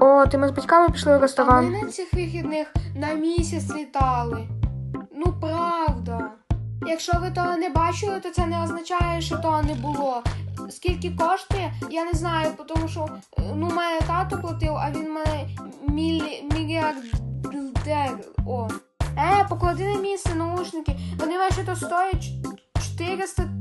О, ти ми з батьками пішли в А ресторан. ми на цих вихідних на місяць літали. Ну правда. Якщо ви того не бачили, то це не означає, що того не було. Скільки коштує, я не знаю, тому що е, ну, мене тато платив, а він мене мілі... мільярдер. О. Е, поклади на місце наушники. Вони ваші то стоять 400 тисяч гривень.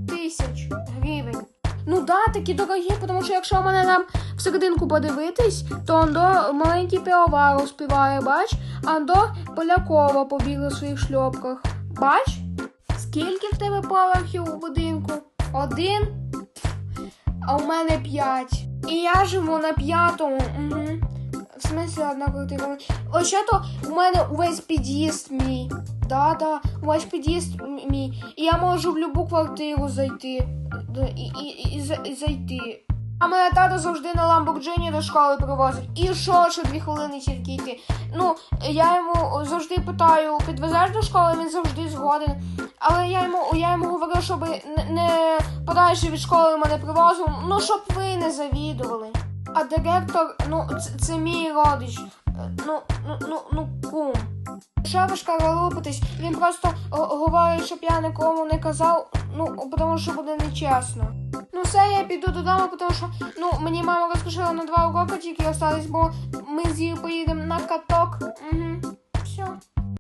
Ну да, такі дорогі, тому що якщо мене там всерединку подивитись, то Андо маленький пивоваров співає, бач, Андо Полякова побігла в своїх шльопках. Бач? Скільки в тебе поверхів у будинку? Один, а у мене п'ять. І я живу на п'ятому. Угу. В смислі одна квартира. Ось ще то у мене увесь під'їзд мій. Да-да, увесь під'їзд мій. І я можу в будь-яку квартиру зайти. І, і, і, і, зайти. А мене тато завжди на Ламборджині до школи привозить. І що, що дві хвилини тільки йти? Ну, я йому завжди питаю, підвезеш до школи, він завжди згоден. Але я йому, я йому говорю, щоб не подальше від школи мене привозив, ну щоб ви не завідували. А директор, ну, це, це мій родич. Е, Ну, ну, ну, ну, кум. Що ви шкаралупитесь? Він просто говорить, щоб я нікому не казав, ну, тому що буде нечесно. Ну все, я піду додому, тому що ну, мені мама розкошила на два уроки тільки остались, бо ми з її поїдемо на каток. Угу.